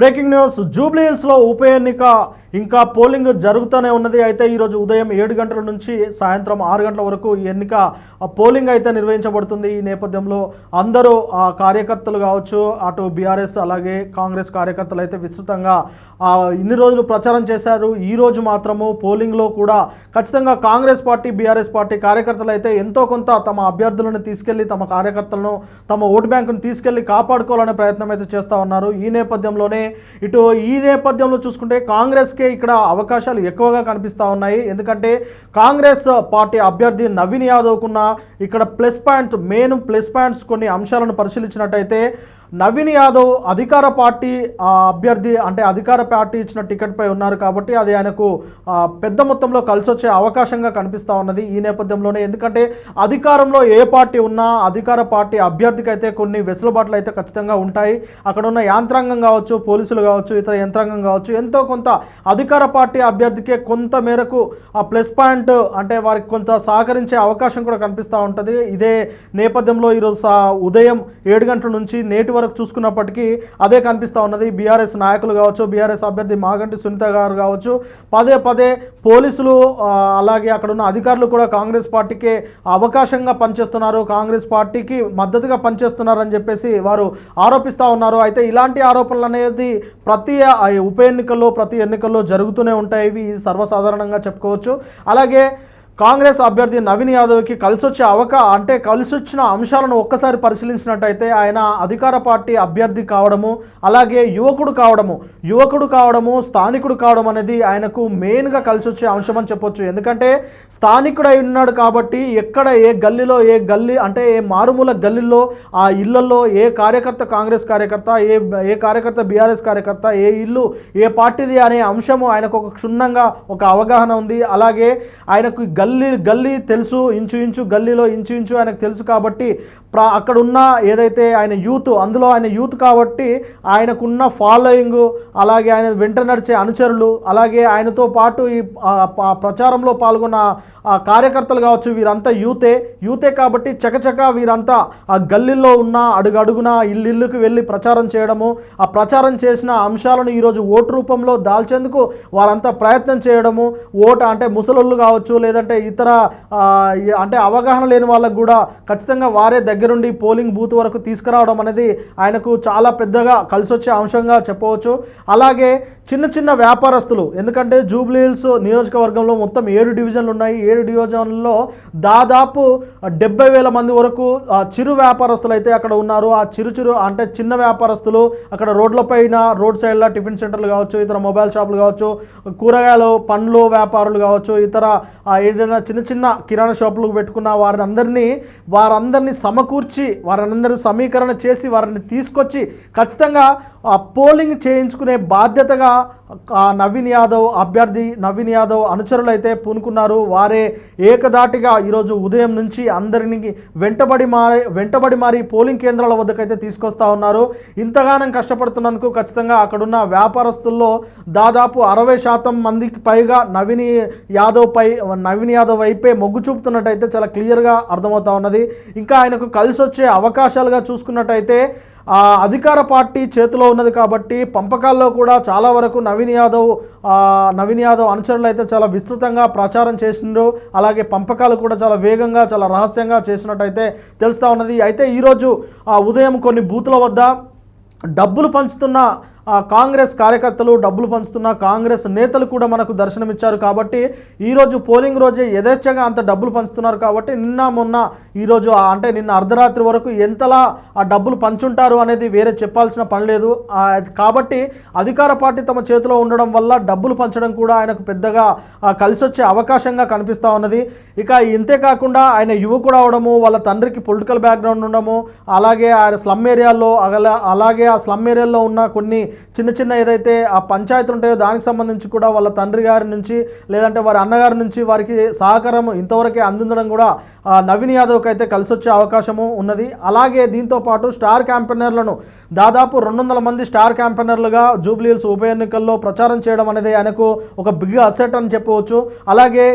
Breaking news. Jubilee హిల్స్లో ఉప ఎన్నిక. ఇంకా పోలింగ్ జరుగుతూనే ఉన్నది. అయితే ఈరోజు ఉదయం ఏడు గంటల నుంచి సాయంత్రం ఆరు గంటల వరకు ఈ ఎన్నిక ఆ, పోలింగ్ అయితే నిర్వహించబడుతుంది. ఈ నేపథ్యంలో అందరూ ఆ, కార్యకర్తలు కావచ్చు అటు బీఆర్ఎస్ అలాగే కాంగ్రెస్ కార్యకర్తలు అయితే విస్తృతంగా ఇన్ని రోజులు ప్రచారం చేశారు. ఈ రోజు మాత్రము పోలింగ్లో కూడా ఖచ్చితంగా కాంగ్రెస్ పార్టీ బీఆర్ఎస్ పార్టీ కార్యకర్తలు అయితే ఎంతో కొంత తమ అభ్యర్థులను తీసుకెళ్ళి తమ కార్యకర్తలను తమ ఓటు బ్యాంకును తీసుకెళ్ళి కాపాడుకోవాలనే ప్రయత్నం అయితే చేస్తూ ఉన్నారు. ఈ నేపథ్యంలోనే ఇటు ఈ నేపథ్యంలో చూసుకుంటే కాంగ్రెస్కే ఇక్కడ అవకాశాలు ఎక్కువగా కనిపిస్తూ ఉన్నాయి. ఎందుకంటే కాంగ్రెస్ పార్టీ అభ్యర్థి నవీన్ యాదవ్కున్న ఇక్కడ plus points main plus points కొన్ని అంశాలను పరిశీలించినట్టయితే నవీన్ యాదవ్ అధికార పార్టీ అభ్యర్థి అంటే అధికార పార్టీ ఇచ్చిన టికెట్పై ఉన్నారు కాబట్టి అది ఆయనకు పెద్ద మొత్తంలో కలిసి వచ్చే అవకాశంగా కనిపిస్తూ ఉన్నది ఈ నేపథ్యంలోనే. ఎందుకంటే అధికారంలో ఏ పార్టీ ఉన్నా అధికార పార్టీ అభ్యర్థికి అయితే కొన్ని వెసులుబాట్లు అయితే ఖచ్చితంగా ఉంటాయి. అక్కడ ఉన్న యాంత్రాంగం కావచ్చు పోలీసులు కావచ్చు ఇతర యంత్రాంగం కావచ్చు ఎంతో కొంత అధికార పార్టీ అభ్యర్థికే కొంత మేరకు ఆ ప్లస్ పాయింట్ అంటే వారికి కొంత సహకరించే అవకాశం కూడా కనిపిస్తూ ఉంటుంది. ఇదే నేపథ్యంలో ఈరోజు ఉదయం ఏడు గంటల నుంచి నేటి వరకు చూసుకున్నప్పటికీ అదే కనిపిస్తూ ఉన్నది. బీఆర్ఎస్ నాయకులు కావచ్చు బీఆర్ఎస్ అభ్యర్థి మాగంటి సునీత గారు కావచ్చు. పదే పదే పోలీసులు అలాగే అక్కడ ఉన్న అధికారులు కూడా కాంగ్రెస్ పార్టీకి అవకాశంగా పనిచేస్తున్నారు. కాంగ్రెస్ పార్టీకి మద్దతుగా పనిచేస్తున్నారని చెప్పేసి వారు ఆరోపిస్తూ ఉన్నారు. అయితే ఇలాంటి ఆరోపణలు అనేది ప్రతి ఉప ఎన్నికల్లో ప్రతి ఎన్నికల్లో జరుగుతూనే ఉంటాయి. ఇవి సర్వసాధారణంగా చెప్పుకోవచ్చు. అలాగే కాంగ్రెస్ అభ్యర్థి నవీన్ యాదవ్కి కలిసొచ్చే అవకా అంటే కలిసొచ్చిన అంశాలను ఒక్కసారి పరిశీలించినట్టయితే ఆయన అధికార పార్టీ అభ్యర్థి కావడము అలాగే యువకుడు కావడము యువకుడు కావడము స్థానికుడు కావడం అనేది ఆయనకు మెయిన్గా కలిసొచ్చే అంశం అని చెప్పొచ్చు. ఎందుకంటే స్థానికుడై ఉన్నాడు కాబట్టి ఎక్కడ ఏ గల్లీలో ఏ గల్లీ అంటే ఏ మారుమూల గల్లీలో ఆ ఇళ్ళలో ఏ కార్యకర్త కాంగ్రెస్ కార్యకర్త ఏ ఏ కార్యకర్త బీఆర్ఎస్ కార్యకర్త ఏ ఇల్లు ఏ పార్టీది అనే అంశము ఆయనకు ఒక క్షుణ్ణంగా ఒక అవగాహన ఉంది. అలాగే ఆయనకు గల్లీ గల్లీ గల్లీ తెలుసు ఇంచు ఇంచు గల్లీలో ఇంచు ఇంచు ఆయనకు తెలుసు కాబట్టి ప్ర అక్కడున్న ఏదైతే ఆయన యూత్ అందులో ఆయన యూత్ కాబట్టి ఆయనకున్న ఫాలోయింగ్ అలాగే ఆయన వెంట నడిచే అనుచరులు అలాగే ఆయనతో పాటు ఈ ప్రచారంలో పాల్గొన్న ఆ కార్యకర్తలు కావచ్చు వీరంతా యూతే యూతే కాబట్టి చకచక వీరంతా ఆ గల్లీల్లో ఉన్న అడుగడుగున ఇల్లుకి వెళ్ళి ప్రచారం చేయడము ఆ ప్రచారం చేసిన అంశాలను ఈరోజు ఓటు రూపంలో దాల్చేందుకు వారంతా ప్రయత్నం చేయడము ఓటు అంటే ముసలోళ్ళు కావచ్చు లేదంటే ఇతర అంటే అవగాహన లేని వాళ్ళకు కూడా ఖచ్చితంగా వారే దగ్గరుండి పోలింగ్ బూత్ వరకు తీసుకురావడం అనేది ఆయనకు చాలా పెద్దగా కలిసొచ్చే అంశంగా చెప్పవచ్చు. అలాగే చిన్న చిన్న వ్యాపారస్తులు ఎందుకంటే జూబ్లీ హిల్స్ నియోజకవర్గంలో మొత్తం ఏడు డివిజన్లు ఉన్నాయి. ఏడు డివిజన్లలో దాదాపు డెబ్బై వేల మంది వరకు చిరు వ్యాపారస్తులు అయితే అక్కడ ఉన్నారు. ఆ చిరు చిరు అంటే చిన్న వ్యాపారస్తులు అక్కడ రోడ్లపైన రోడ్ సైడ్లో టిఫిన్ సెంటర్లు కావచ్చు ఇతర మొబైల్ షాపులు కావచ్చు కూరగాయలు పండ్లు వ్యాపారులు కావచ్చు ఇతర ఏదైనా చిన్న చిన్న కిరాణా షాపులు పెట్టుకున్న వారిని అందరినీ వారందరినీ సమకూర్చి వారందరినీ సమీకరణ చేసి వారిని తీసుకొచ్చి ఖచ్చితంగా పోలింగ్ చేయించుకునే బాధ్యతగా నవీన్ యాదవ్ అభ్యర్థి నవీన్ యాదవ్ అనుచరులు అయితే పూనుకున్నారు. వారే ఏకదాటిగా ఈరోజు ఉదయం నుంచి అందరినీ వెంటబడి మారి వెంటబడి మారి పోలింగ్ కేంద్రాల వద్దకైతే తీసుకొస్తా ఉన్నారు. ఇంతగానం కష్టపడుతున్నందుకు ఖచ్చితంగా అక్కడున్న వ్యాపారస్తుల్లో దాదాపు అరవై శాతం మందికి పైగా నవీన్ యాదవ్ పై నవీన్ యాదవ్ వైపే మొగ్గు చూపుతున్నట్టయితే చాలా క్లియర్గా అర్థమవుతా ఉన్నది. ఇంకా ఆయనకు కలిసి వచ్చే అవకాశాలుగా చూసుకున్నట్టయితే అధికార పార్టీ చేతిలో ఉన్నది కాబట్టి పంపకాల్లో కూడా చాలా వరకు నవీన్ యాదవ్ నవీన్ యాదవ్ అనుచరులు అయితే చాలా విస్తృతంగా ప్రచారం చేసిండ్రు. అలాగే పంపకాలు కూడా చాలా వేగంగా చాలా రహస్యంగా చేసినట్టయితే తెలుస్తూ ఉన్నది. అయితే ఈరోజు ఆ, ఉదయం కొన్ని బూతుల వద్ద డబ్బులు పంచుతున్న కాంగ్రెస్ కార్యకర్తలు డబ్బులు పంచుతున్న కాంగ్రెస్ నేతలు కూడా మనకు దర్శనమిచ్చారు కాబట్టి ఈరోజు పోలింగ్ రోజే యథేచ్ఛగా అంత డబ్బులు పంచుతున్నారు కాబట్టి నిన్న మొన్న ఈరోజు అంటే నిన్న అర్ధరాత్రి వరకు ఎంతలా ఆ డబ్బులు పంచుంటారు అనేది వేరే చెప్పాల్సిన పని లేదు. కాబట్టి అధికార పార్టీ తమ చేతిలో ఉండడం వల్ల డబ్బులు పంచడం కూడా ఆయనకు పెద్దగా కలిసి వచ్చే అవకాశంగా కనిపిస్తూ ఉన్నది. ఇక ఇంతే కాకుండా ఆయన యువకుడు అవడము వాళ్ళ తండ్రికి పొలిటికల్ బ్యాక్గ్రౌండ్ ఉండడము అలాగే ఆయన స్లమ్ ఏరియాల్లో అలాగే ఆ స్లమ్ ఏరియాలో ఉన్న కొన్ని చిన్న చిన్న ఏదైతే ఆ పంచాయతీలు ఉంటాయో దానికి సంబంధించి కూడా వాళ్ళ తండ్రి గారి నుంచి లేదంటే వారి అన్నగారి నుంచి వారికి సహకారం ఇంతవరకే అందించడం కూడా నవీన్ యాదవ్కి అయితే కలిసి వచ్చే అవకాశము ఉన్నది. అలాగే దీంతో పాటు స్టార్ క్యాంపెయినర్లను దాదాపు రెండు వందల మంది స్టార్ క్యాంపెయినర్లుగా జూబ్లీహిల్స్ ఉప ఎన్నికల్లో ప్రచారం చేయడం అనేది ఆయనకు ఒక బిగ్ అసెట్ అని చెప్పవచ్చు. అలాగే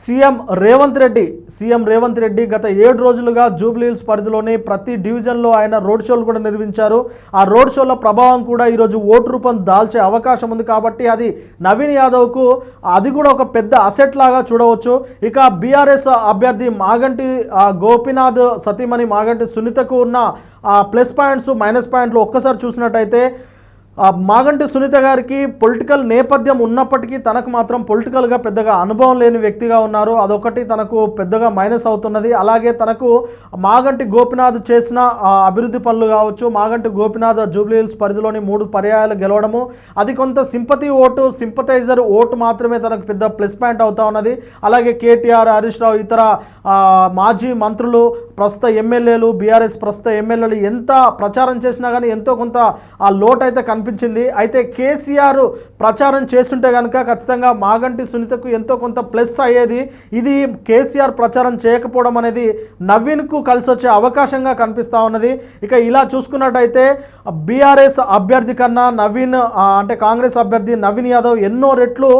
సీఎం రేవంత్ రెడ్డి సీఎం రేవంత్ రెడ్డి గత ఏడు రోజులుగా జూబ్లీహిల్స్ పరిధిలోని ప్రతి డివిజన్లో ఆయన రోడ్ షోలు కూడా నిర్వహించారు. ఆ రోడ్ షోల ప్రభావం కూడా ఈరోజు ఓటు రూపం దాల్చే అవకాశం ఉంది కాబట్టి అది నవీన్ యాదవ్కు అది కూడా ఒక పెద్ద అసెట్ లాగా చూడవచ్చు. ఇక బీఆర్ఎస్ అభ్యర్థి మాగంటి గోపినాథ్ గోపీనాథ్ సతీమణి మాగంటి సునీతకు ఉన్న ఆ, ప్లస్ పాయింట్స్ మైనస్ పాయింట్లు ఒక్కసారి చూసినట్టయితే మాగంటి సునీత గారికి పొలిటికల్ నేపథ్యం ఉన్నప్పటికీ తనకు మాత్రం పొలిటికల్గా పెద్దగా అనుభవం లేని వ్యక్తిగా ఉన్నారు. అదొకటి తనకు పెద్దగా మైనస్ అవుతున్నది. అలాగే తనకు మాగంటి గోపినాథ్ చేసిన అభివృద్ధి పనులు కావచ్చు మాగంటి గోపినాథ్ జూబ్లీహిల్స్ పరిధిలోని మూడు పర్యాయాలు గెలవడము అది కొంత సింపతి ఓటు సింపతైజర్ ఓటు మాత్రమే తనకు పెద్ద ప్లస్ పాయింట్ అవుతా ఉన్నది. అలాగే కేటీఆర్ హరీష్ రావు ఇతర మాజీ మంత్రులు ప్రస్తుత ఎమ్మెల్యేలు బీఆర్ఎస్ ప్రస్తుత ఎమ్మెల్యేలు ఎంత ప్రచారం చేసినా కానీ ఎంతో కొంత ఆ లోటు అయితే కనిపించింది అయితే కేసీఆర్ ప్రచారం చేస్తుంటే కనుక ఖచ్చితంగా మాగంటి సునీతకు ఎంతో కొంత ప్లస్ అయ్యేది. ఇది కేసీఆర్ ప్రచారం చేయకపోవడం అనేది నవీన్కు కలిసి వచ్చే అవకాశంగా కనిపిస్తూ ఉన్నది. ఇక ఇలా చూసుకున్నట్టయితే బీఆర్ఎస్ అభ్యర్థి కన్నా నవీన్ అంటే కాంగ్రెస్ అభ్యర్థి నవీన్ యాదవ్ ఎన్నో రెట్లు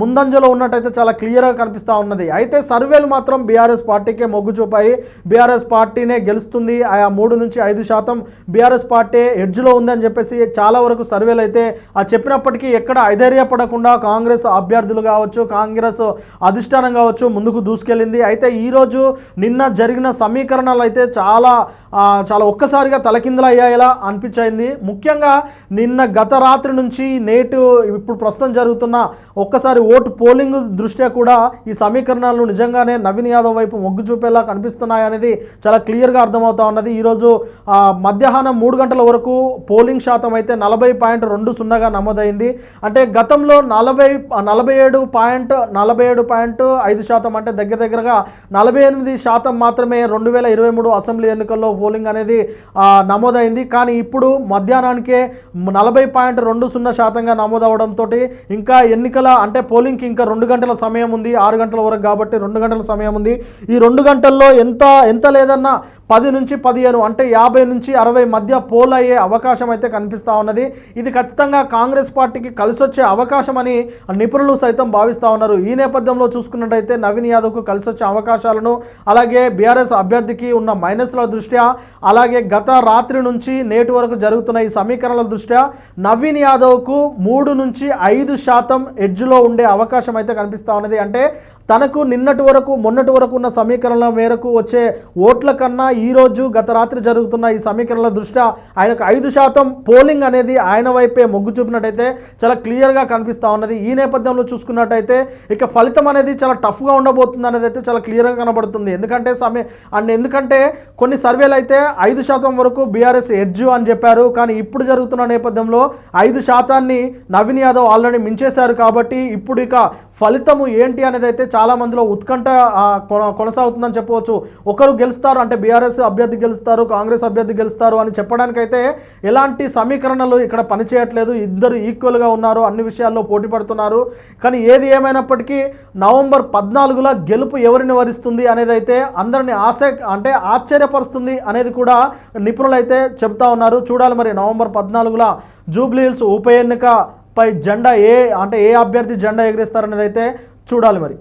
ముందంజలో ఉన్నట్టయితే చాలా క్లియర్గా కనిపిస్తూ ఉన్నది. అయితే సర్వేలు మాత్రం బీఆర్ఎస్ పార్టీకే మొగ్గు చూపాయి. బీఆర్ఎస్ పార్టీనే గెలుస్తుంది. ఆయా మూడు నుంచి ఐదు శాతం బీఆర్ఎస్ పార్టీ ఎడ్జ్లో ఉందని చెప్పేసి చాలా వరకు సర్వేలు అయితే ఆ చెప్పినప్పటికీ ఎక్కడ ఐధైర్యపడకుండా కాంగ్రెస్ అభ్యర్థులు కావచ్చు కాంగ్రెస్ అధిష్టానం కావచ్చు ముందుకు దూసుకెళ్ళింది. అయితే ఈరోజు నిన్న జరిగిన సమీకరణాలు అయితే చాలా చాలా ఒక్కసారిగా తలకిందులు అయ్యాయేలా అనిపించింది. ముఖ్యంగా నిన్న గత రాత్రి నుంచి నేటు ఇప్పుడు ప్రస్తుతం జరుగుతున్న ఒక్కసారి ఓటు పోలింగ్ దృష్ట్యా కూడా ఈ సమీకరణాలు నిజంగానే నవీన్ యాదవ్ వైపు మొగ్గు చూపేలా కనిపిస్తున్నాయనేది చాలా క్లియర్గా అర్థమవుతా ఉన్నది. ఈరోజు మధ్యాహ్నం మూడు గంటల వరకు పోలింగ్ శాతం అయితే నలభై పాయింట్ రెండు సున్నాగా నమోదైంది. అంటే గతంలో నలభై నలభై ఏడు పాయింట్ నలభై ఏడు పాయింట్ ఐదు శాతం అంటే దగ్గర దగ్గరగా నలభై ఎనిమిది శాతం మాత్రమే రెండు వేల ఇరవై మూడు అసెంబ్లీ ఎన్నికల్లో పోలింగ్ అనేది నమోదైంది. కానీ ఇప్పుడు మధ్యాహ్నానికే నలభై పాయింట్ రెండు సున్నా శాతంగా నమోదవడంతో ఇంకా ఎన్నికల అంటే పోలింగ్కి ఇంకా రెండు గంటల సమయం ఉంది. ఆరు గంటల వరకు కాబట్టి రెండు గంటల సమయం ఉంది. ఈ రెండు గంటల్లో ఎంత ఎంత లేదన్నా పది నుంచి పదిహేను అంటే యాభై నుంచి అరవై మధ్య పోల్ అయ్యే అవకాశం అయితే కనిపిస్తూ ఉన్నది. ఇది ఖచ్చితంగా కాంగ్రెస్ పార్టీకి కలిసి వచ్చే అవకాశం అని నిపుణులు సైతం భావిస్తూ ఉన్నారు. ఈ నేపథ్యంలో చూసుకున్నట్టయితే నవీన్ యాదవ్కు కలిసి వచ్చే అవకాశాలను అలాగే బీఆర్ఎస్ అభ్యర్థికి ఉన్న మైనస్ల దృష్ట్యా అలాగే గత రాత్రి నుంచి నేటి వరకు జరుగుతున్న ఈ సమీకరణల దృష్ట్యా నవీన్ యాదవ్కు మూడు నుంచి ఐదు శాతం ఎడ్జ్లో ఉండే అవకాశం అయితే కనిపిస్తూ ఉన్నది. అంటే తనకు నిన్నటి వరకు మొన్నటి వరకు ఉన్న సమీకరణల మేరకు వచ్చే ఓట్ల కన్నా ఈరోజు గత రాత్రి జరుగుతున్న ఈ సమీకరణల దృష్ట్యా ఆయనకు ఐదు శాతం పోలింగ్ అనేది ఆయన వైపే మొగ్గు చూపినట్టయితే చాలా క్లియర్గా కనిపిస్తూ ఉన్నది. ఈ నేపథ్యంలో చూసుకున్నట్టయితే ఇక ఫలితం అనేది చాలా టఫ్గా ఉండబోతుంది అనేది అయితే చాలా క్లియర్గా కనబడుతుంది. ఎందుకంటే సమయ అండ్ ఎందుకంటే కొన్ని సర్వేలు అయితే ఐదు శాతం వరకు బీఆర్ఎస్ ఎడ్జ్ అని చెప్పారు. కానీ ఇప్పుడు జరుగుతున్న నేపథ్యంలో ఐదు శాతాన్ని నవీన్ యాదవ్ ఆల్రెడీ మించేశారు కాబట్టి ఇప్పుడు ఇక ఫలితము ఏంటి అనేది అయితే చాలా మందిలో ఉత్కంఠ కొన- కొనసాగుతుందని చెప్పవచ్చు. ఒకరు గెలుస్తారు అంటే బీఆర్ఎస్ అభ్యర్థి గెలుస్తారు కాంగ్రెస్ అభ్యర్థి గెలుస్తారు అని చెప్పడానికైతే ఎలాంటి సమీకరణలు ఇక్కడ పనిచేయట్లేదు. ఇద్దరు ఈక్వల్గా ఉన్నారు అన్ని విషయాల్లో పోటీ పడుతున్నారు. కానీ ఏది ఏమైనప్పటికీ నవంబర్ పద్నాలుగులో గెలుపు ఎవరిని వరిస్తుంది అనేది అయితే అందరిని ఆశ అంటే ఆశ్చర్యపరుస్తుంది అనేది కూడా నిపుణులు అయితే చెప్తా ఉన్నారు. చూడాలి మరి నవంబర్ పద్నాలుగులో జూబ్లీహిల్స్ ఉప ఎన్నిక పై జెండా ఏ అంటే ఏ అభ్యర్థి జెండా ఎగిరేస్తారనేది అయితే చూడాలి మరి.